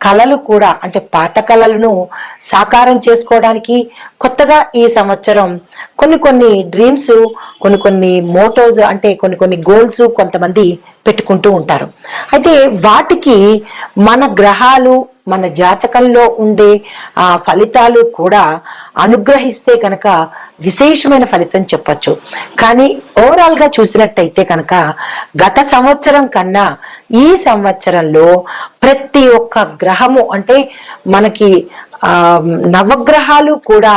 కళలు కూడా అంటే పాత కళలను సాకారం చేసుకోవడానికి కొత్తగా ఈ సంవత్సరం కొన్ని కొన్ని డ్రీమ్స్ కొన్ని కొన్ని మోటోస్ అంటే కొన్ని కొన్ని గోల్స్ కొంతమంది పెట్టుకుంటూ ఉంటారు. అయితే వాటికి మన గ్రహాలు మన జాతకంలో ఉండే ఆ ఫలితాలు కూడా అనుగ్రహిస్తే కనుక విశేషమైన ఫలితం చెప్పచ్చు. కానీ ఓవరాల్గా చూసినట్టయితే కనుక గత సంవత్సరం కన్నా ఈ సంవత్సరంలో ప్రతి ఒక్క గ్రహము అంటే మనకి నవగ్రహాలు కూడా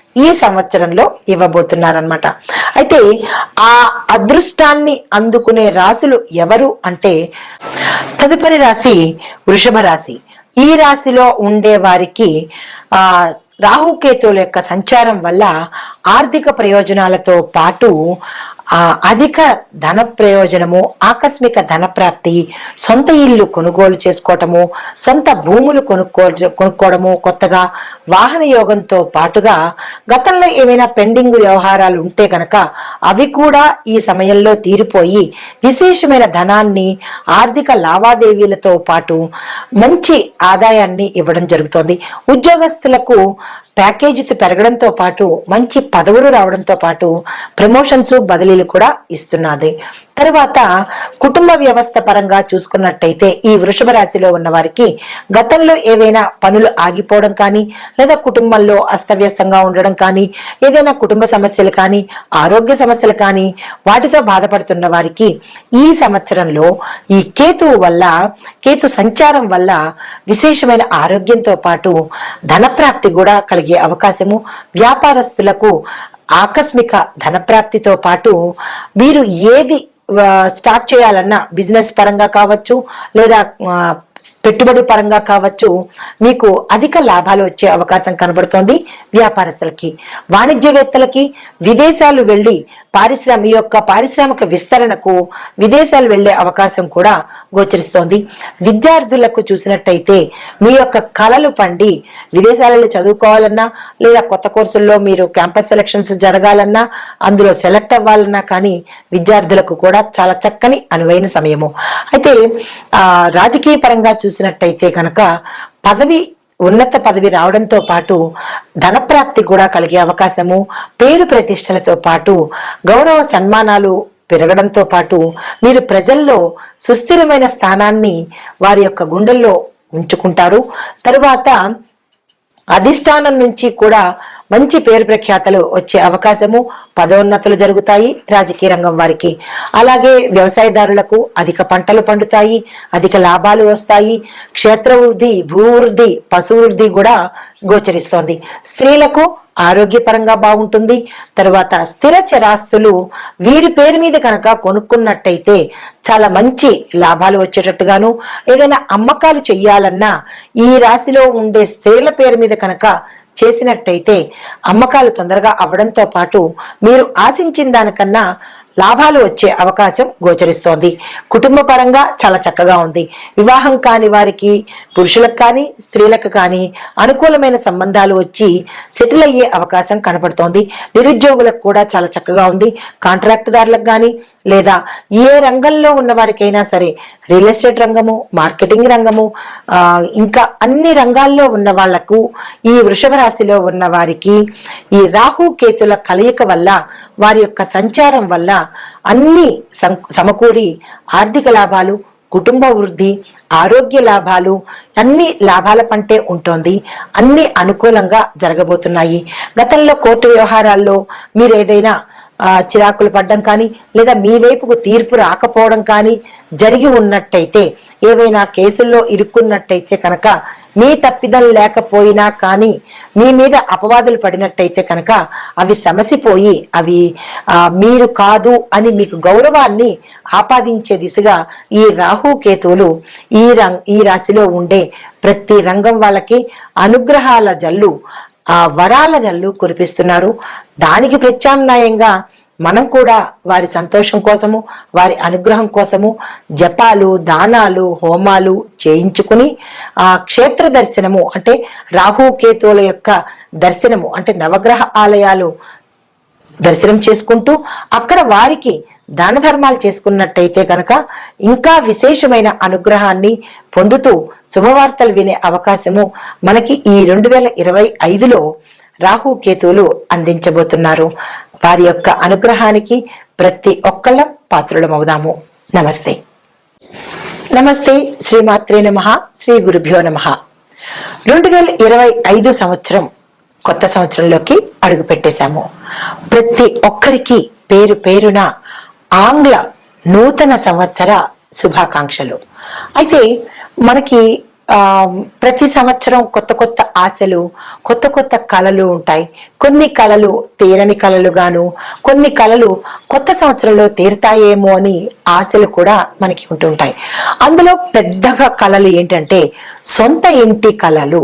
ఈ సంవత్సరంలో ఇవ్వబోతున్నారనమాట అయితే ఆ అదృష్టాన్ని అందుకునే రాశులు ఎవరు అంటే తదుపరి రాశి వృషభ రాశి. ఈ రాశిలో ఉండే వారికి ఆ రాహుకేతువుల యొక్క సంచారం వల్ల ఆర్థిక ప్రయోజనాలతో పాటు ఆ అధిక ధన ప్రయోజనము ఆకస్మిక ధన ప్రాప్తి సొంత ఇల్లు కొనుగోలు చేసుకోవటము సొంత భూములు కొనుక్కో కొనుక్కోవడము కొత్తగా వాహన యోగంతో పాటుగా గతంలో ఏమైనా పెండింగ్ వ్యవహారాలు ఉంటే కనుక అవి కూడా ఈ సమయంలో తీరిపోయి విశేషమైన ధనాన్ని ఆర్థిక లావాదేవీలతో పాటు మంచి ఆదాయాన్ని ఇవ్వడం జరుగుతోంది. ఉద్యోగస్తులకు ప్యాకేజీ పెరగడంతో పాటు మంచి పదవులు రావడంతో పాటు ప్రమోషన్స్ బదిలీలు కూడా ఇస్తున్నది. తర్వాత కుటుంబ వ్యవస్థ పరంగా చూసుకున్నట్టయితే ఈ వృషభ రాశిలో ఉన్న వారికి గతంలో ఏవైనా పనులు ఆగిపోవడం కానీ లేదా కుటుంబంలో అస్తవ్యస్తంగా ఉండడం కానీ ఏదైనా కుటుంబ సమస్యలు కానీ ఆరోగ్య సమస్యలు కానీ వాటితో బాధపడుతున్న వారికి ఈ సంవత్సరంలో ఈ కేతువు వల్ల కేతు సంచారం వల్ల విశేషమైన ఆరోగ్యంతో పాటు ధనప్రాప్తి కూడా కలిగే అవకాశము వ్యాపారస్తులకు ఆకస్మిక ధనప్రాప్తితో పాటు మీరు ఏది స్టార్ట్ చేయాలన్నా బిజినెస్ పరంగా కావచ్చు లేదా పెట్టుబడి పరంగా కావచ్చు మీకు అధిక లాభాలు వచ్చే అవకాశం కనబడుతోంది వ్యాపారస్తులకి. వాణిజ్యవేత్తలకి విదేశాలు వెళ్ళి పారిశ్రామ ఈ యొక్క పారిశ్రామిక విస్తరణకు విదేశాలు వెళ్ళే అవకాశం కూడా గోచరిస్తోంది. విద్యార్థులకు చూసినట్టయితే మీ యొక్క కళలు పండి విదేశాలలో చదువుకోవాలన్నా లేదా కొత్త కోర్సుల్లో మీరు క్యాంపస్ సెలక్షన్స్ జరగాలన్నా అందులో సెలెక్ట్ అవ్వాలన్నా కానీ విద్యార్థులకు కూడా చాలా చక్కని అనువైన సమయము. అయితే రాజకీయ పరంగా చూసినట్టయితే కనుక పదవి ఉన్నత పదవి రావడంతో పాటు ధనప్రాప్తి కూడా కలిగే అవకాశము పేరు ప్రతిష్టలతో పాటు గౌరవ సన్మానాలు పెరగడంతో పాటు మీరు ప్రజల్లో సుస్థిరమైన స్థానాన్ని వారి యొక్క గుండెల్లో ఉంచుకుంటారు. తరువాత అధిష్టానం నుంచి కూడా మంచి పేరు ప్రఖ్యాతలు వచ్చే అవకాశము పదోన్నతులు జరుగుతాయి రాజకీయ రంగం వారికి. అలాగే వ్యవసాయదారులకు అధిక పంటలు పండుతాయి అధిక లాభాలు వస్తాయి క్షేత్ర వృద్ధి భూ వృద్ధి పశు వృద్ధి కూడా గోచరిస్తోంది. స్త్రీలకు ఆరోగ్యపరంగా బాగుంటుంది. తర్వాత స్థిర చరాస్తులు వీరి పేరు మీద కనుక కొనుక్కున్నట్టయితే చాలా మంచి లాభాలు వచ్చేటట్టుగాను ఏదైనా అమ్మకాలు చెయ్యాలన్నా ఈ రాశిలో ఉండే స్త్రీల పేరు మీద కనుక చేసినట్టయితే అమ్మకాలు తొందరగా అవ్వడంతో పాటు మీరు ఆశించిన దానికన్నా లాభాలు వచ్చే అవకాశం గోచరిస్తోంది. కుటుంబ పరంగా చాలా చక్కగా ఉంది. వివాహం కాని వారికి పురుషులకు కానీ స్త్రీలకు కానీ అనుకూలమైన సంబంధాలు వచ్చి సెటిల్ అయ్యే అవకాశం కనపడుతోంది. నిరుద్యోగులకు కూడా చాలా చక్కగా ఉంది. కాంట్రాక్టుదారులకు కానీ లేదా ఏ రంగంలో ఉన్న వారికైనా సరే రియల్ ఎస్టేట్ రంగము మార్కెటింగ్ రంగము ఇంకా అన్ని రంగాల్లో ఉన్న వాళ్ళకు ఈ వృషభ రాశిలో ఉన్న వారికి ఈ రాహు కేతుల కలయిక వల్ల వారి యొక్క సంచారం వల్ల అన్ని సం- సమకూరి ఆర్థిక లాభాలు కుటుంబ వృద్ధి ఆరోగ్య లాభాలు అన్ని లాభాల పంటే ఉంటుంది. అన్ని అనుకూలంగా జరగబోతున్నాయి. గతంలో కోర్టు వ్యవహారాల్లో మీరు ఏదైనా చిరాకులు పడ్డం కానీ లేదా మీ వైపుకు తీర్పు రాకపోవడం కానీ జరిగి ఉన్నట్టయితే ఏవైనా కేసుల్లో ఇరుక్కున్నట్టయితే కనుక మీ తప్పిదం లేకపోయినా కానీ మీ మీద అపవాదులు పడినట్టయితే కనుక అవి సమసిపోయి అవి మీరు కాదు అని మీకు గౌరవాన్ని ఆపాదించే దిశగా ఈ రాహు కేతువులు ఈ రం ఈ రాశిలో ఉండే ప్రతి రంగం వాళ్ళకి అనుగ్రహాల జల్లు ఆ వరాల జల్లు కురిపిస్తున్నారు. దానికి ప్రత్యామ్నాయంగా మనం కూడా వారి సంతోషం కోసము వారి అనుగ్రహం కోసము జపాలు దానాలు హోమాలు చేయించుకుని ఆ క్షేత్ర దర్శనము అంటే రాహు కేతువుల యొక్క దర్శనము అంటే నవగ్రహ ఆలయాలు దర్శనం చేసుకుంటూ అక్కడ వారికి దాన ధర్మాలు చేసుకున్నట్టయితే కనుక ఇంకా విశేషమైన అనుగ్రహాన్ని పొందుతూ శుభవార్తలు వినే అవకాశము మనకి ఈ రెండు వేల ఇరవై ఐదులో రాహు కేతువులు అందించబోతున్నారు. వారి యొక్క అనుగ్రహానికి ప్రతి ఒక్కళ్ళం పాత్రులమవుదాము. నమస్తే. నమస్తే. శ్రీమాత్రే నమ. శ్రీ గురుభ్యో నమ. రెండు వేల ఇరవై ఐదు సంవత్సరం కొత్త సంవత్సరంలోకి అడుగు పెట్టేశాము ప్రతి ఒక్కరికి పేరు పేరున ఆంగ్ల నూతన సంవత్సర శుభాకాంక్షలు. అయితే మనకి ఆ ప్రతి సంవత్సరం కొత్త కొత్త ఆశలు కొత్త కొత్త కళలు ఉంటాయి. కొన్ని కళలు తీరని కళలు గాను కొన్ని కళలు కొత్త సంవత్సరంలో తీరుతాయేమో అని ఆశలు కూడా మనకి ఉంటుంటాయి. అందులో పెద్దగా కళలు ఏంటంటే సొంత ఇంటి కళలు.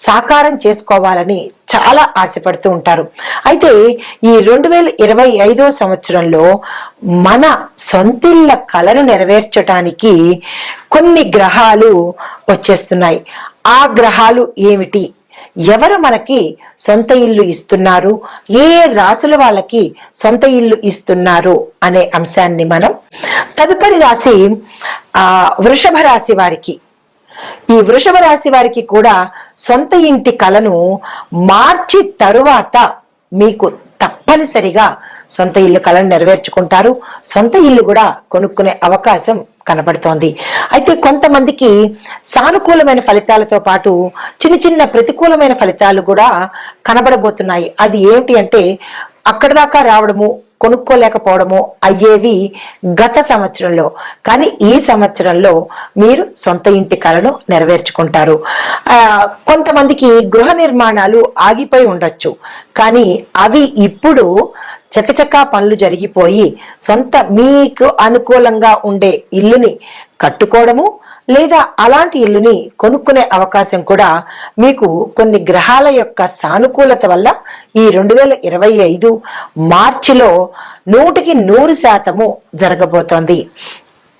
సాకారం చేసుకోవాలని చాలా ఆశపడుతూ ఉంటారు. అయితే ఈ రెండు వేల ఇరవై ఐదో సంవత్సరంలో మన సొంతిళ్ళ కళను నెరవేర్చడానికి కొన్ని గ్రహాలు వచ్చేస్తున్నాయి. ఆ గ్రహాలు ఏమిటి? ఎవరు మనకి సొంత ఇల్లు ఇస్తున్నారు? ఏ రాసుల వాళ్ళకి సొంత ఇల్లు ఇస్తున్నారు అనే అంశాన్ని మనం తదుపరి రాశి ఆ వృషభ రాశి వారికి ఈ వృషభ రాశి వారికి కూడా సొంత ఇంటి కలను మార్చి తరువాత మీకు తప్పనిసరిగా సొంత ఇల్లు కళను నెరవేర్చుకుంటారు. సొంత ఇల్లు కూడా కొనుక్కునే అవకాశం కనబడుతోంది. అయితే కొంతమందికి సానుకూలమైన ఫలితాలతో పాటు చిన్న చిన్న ప్రతికూలమైన ఫలితాలు కూడా కనబడబోతున్నాయి. అది ఏమిటి అంటే అక్కడ దాకా రావడము కొనుక్కోలేకపోవడము అయ్యేవి గత సంవత్సరంలో. కానీ ఈ సంవత్సరంలో మీరు సొంత ఇంటి కలను నెరవేర్చుకుంటారు. కొంతమందికి గృహ నిర్మాణాలు ఆగిపోయి ఉండొచ్చు. కానీ అవి ఇప్పుడు చకచకా పనులు జరిగిపోయి సొంత మీకు అనుకూలంగా ఉండే ఇల్లుని కట్టుకోవడము లేదా అలాంటి ఇల్లుని కొనుక్కునే అవకాశం కూడా మీకు కొన్ని గ్రహాల యొక్క సానుకూలత వల్ల ఈ రెండు వేల ఇరవై ఐదు మార్చిలో నూటికి నూరు శాతము జరగబోతోంది.